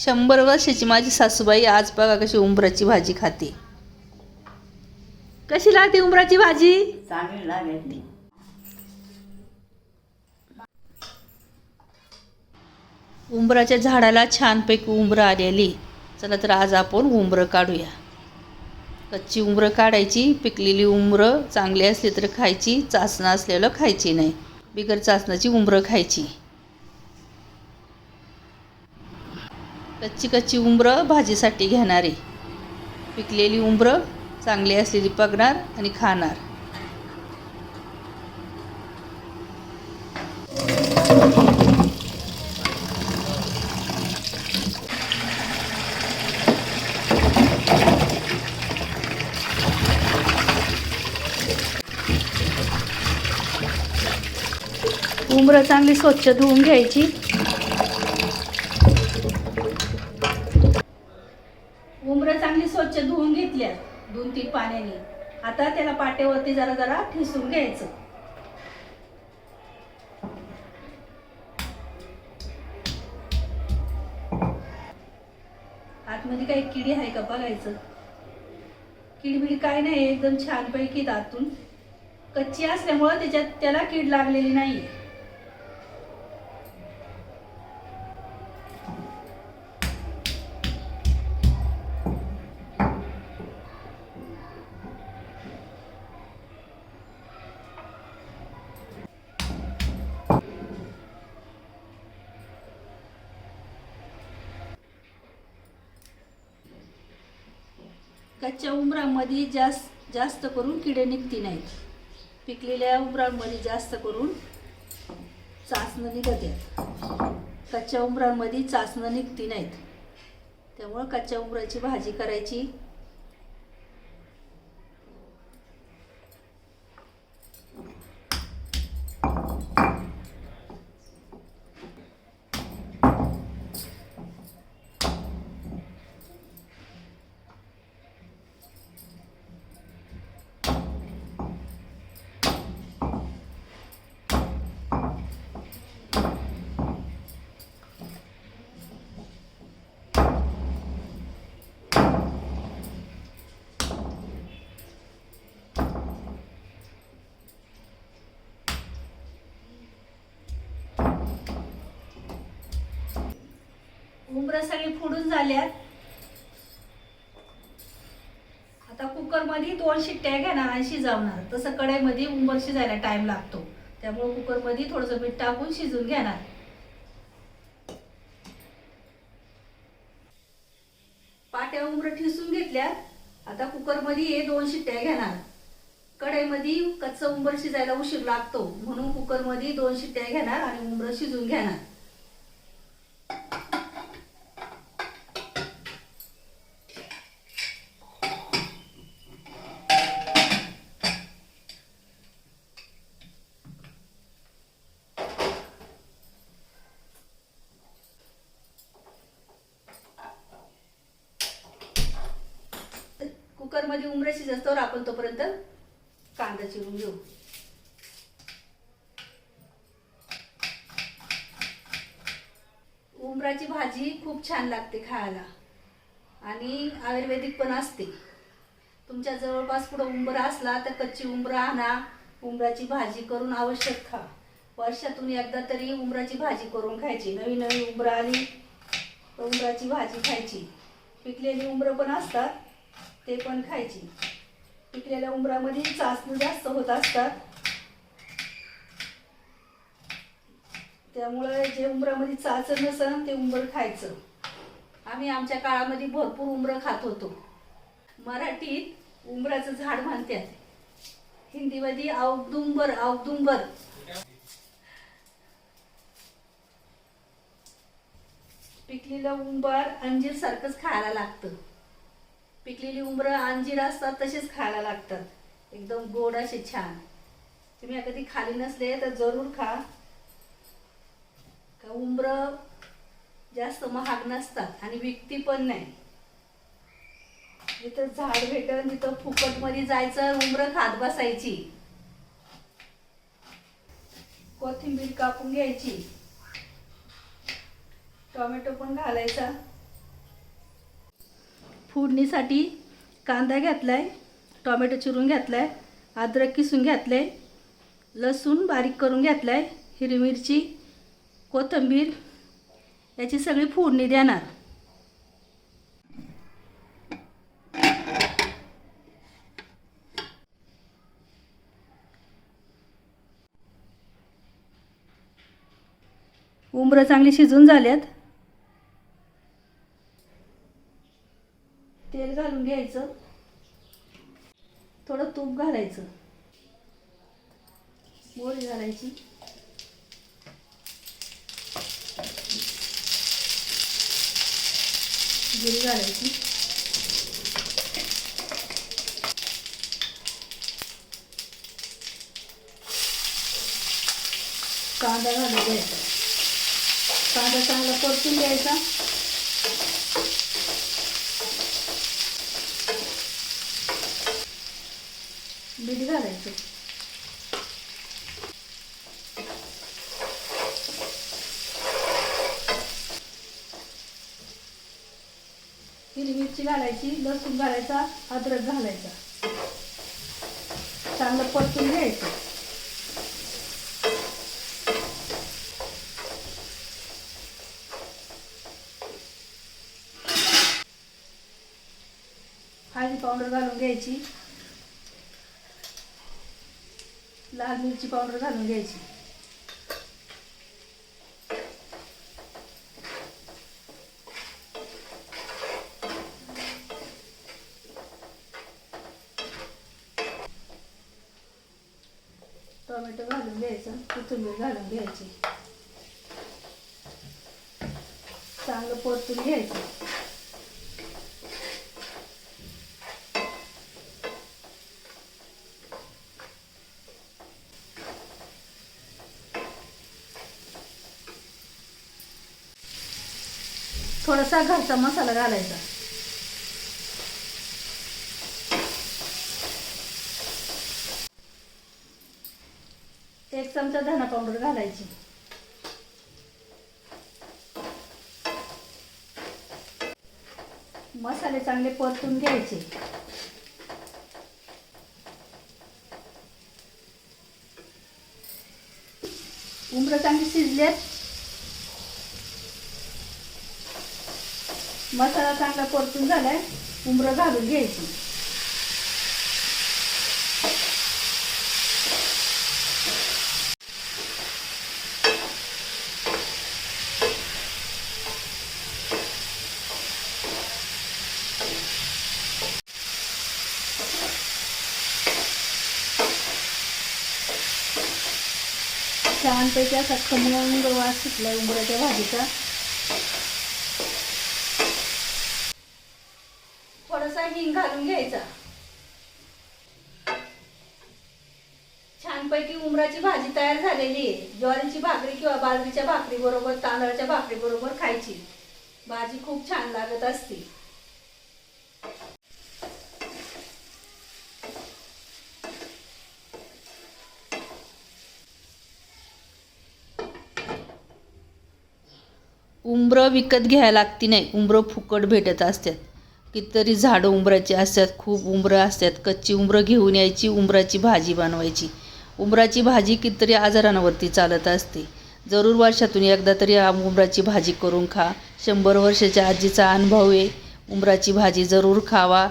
शंभर वर्षाची माझी सासूबाई आज बघा कशी उंबराची भाजी खाते. कशी लागते उंबराची भाजी? चांगली लागली उंबराच्या झाडाला छानपैकी उंबरं आलेली. चला तर आज आपण उंबरं काढूया. कच्ची उंबरं काढायची पिकलेली उंबरं चांगली असली तर खायची चाचणं असलेलं खायची नाही. बिगर चाचणाची उंबरं खायची. कच्ची कच्ची उंबरं भाजीसाठी घेणारी पिकलेली उंबरं चांगली असलेली पगणार आणि खाणार. उंबरं चांगली स्वच्छ धुवून घ्यायची उंबरं चांगली स्वच्छ धुवून घेतल्या दोन पाण्याने. आता त्याला पाट्यावरती जरा जरा ठिसून घ्यायचं. आतमध्ये काही किडी आहे का बघायचं? किडबिड काय नाही एकदम छानपैकी दातून. कच्ची असल्यामुळं त्याच्यात त्याला कीड लागलेली नाही कच्च्या उमरामध्ये जास्त जास्त करून किडे निघती नाहीत. पिकलेल्या उंबरांमध्ये जास्त करून चाचणं निघतात कच्च्या उंबरांमध्ये चाचणं निघती नाहीत. त्यामुळं कच्च्या उंबराची भाजी करायची आता सगळी फोडून झाल्यात. आता कुकरमध्ये दोन शिट्ट्या घेणार आणि शिजवणार. तसं कढईमध्ये उंबर शिजायला टाइम लागतो. त्यामुळे कुकरमध्ये थोडंसं मीठ टाकून शिजून घेणार. पाट्या उंबर ठिसून घेतल्या. आता कुकरमध्ये हे दोन शिट्ट्या घेणार. कढईमध्ये कच्चं उंबर शिजायला उशीर लागतो. म्हणून कुकरमध्ये दोन शिट्ट्या घेणार आणि उंबर शिजून घेणार. कुकरमध्ये उमरे शिजस्तवर आपण तोपर्यंत कांदा चिरून घेऊ. उंबराची भाजी खूप छान लागते खायला. आणि आयुर्वेदिक पण असते. तुमच्या जवळपास कुठं उंबरा असला तर कच्ची उंबरा आणा. उंबराची भाजी करून आवश्यक खा. वर्षातून एकदा तरी उंबराची भाजी करून खायची. नवीन नवीन उंबरा आली उंबराची भाजी खायची. पिकलेली उंबरं पण असतात. ते पण खायची. पिकलेल्या उंबरामध्ये चाचणी जास्त होत असतात. त्यामुळे जे उंबरामध्ये चाचण नसन ते उंबर खायचं. आम्ही आमच्या काळामध्ये भरपूर उंबरं खात होतो. मराठीत उंबराचं झाड म्हणतात. हिंदीमध्ये औदुंबर औदुंबर पिकलेलं उंबर अंजीर सारखंच खायला लागतं. पिकलेली उंबरं अंजीर असतात तसेच खायला लागतात. एकदम गोड असे छान. तुम्ही कधी खाली नसले तर जरूर खा. का उंबर जास्त महाग नसतात आणि विकती पण नाही. जिथं झाड भेटल तिथं फुकटमध्ये जायचं उंबरं खात बसायची. कोथिंबीर कापून घ्यायची. टोमॅटो पण घालायचा. फोडणीसाठी कांदा घेतला आहे टोमॅटो चिरून घेतला आहे अद्रक किसून घेतलं आहे लसूण बारीक करून घेतला आहे हिरवी मिरची कोथिंबीर याची सगळी फोडणी देणार. उंबरं चांगली शिजून झाल्यात तेल घालून घ्यायचं थोडं तूप घालायचं मोहरी घालायची. जिरी घालायची. कांदा घालून घ्यायचा. कांदा चांगला परतून घ्यायचा. मीठ घालायचं. हिरवी मिरची घालायची लसूण घालायचा अद्रक घालायचा. चांगलं परतून घ्यायचं. हळदी पावडर घालून घ्यायची. लाल मिरची पावडर घालून घ्यायची. टोमॅटो घालून घ्यायचं कोथिंबीर घालून घ्यायची. चांगलं परतून घ्यायचं. थोडासा घरचा मसाला घालायचा. एक चमचा धना पावडर घालायची. मसाले चांगले परतून घ्यायचे. उमरं चांगली शिजलेत. मसाला चांगला परतून झालाय उमरं घालून घ्यायची. छानपैकी असा खमंग वास सुटलाय उमराच्या भाजीचा. थोडासा हिंग घालून घ्यायचा. छानपैकी उमराची भाजी तयार झालेली आहे. ज्वारीची भाकरी किंवा बाजरीच्या भाकरी बरोबर तांदळाच्या भाकरी बरोबर खायची. भाजी खूप छान लागत असते. उंबरं विकत घ्यायला लागती नाही. उंबरं फुकट भेटत असतात कितीतरी झाडं उंबराची असतात खूप उंबरं असतात. कच्ची उंबरं घेऊन यायची उंबराची भाजी बनवायची. उंबराची भाजी कितीतरी आजारांवरती चालत असते. जरूर वर्षातून एकदा तरी उंबराची भाजी करून खा. शंभर वर्षाच्या आजीचा अनुभव आहे. उंबराची भाजी जरूर खावा.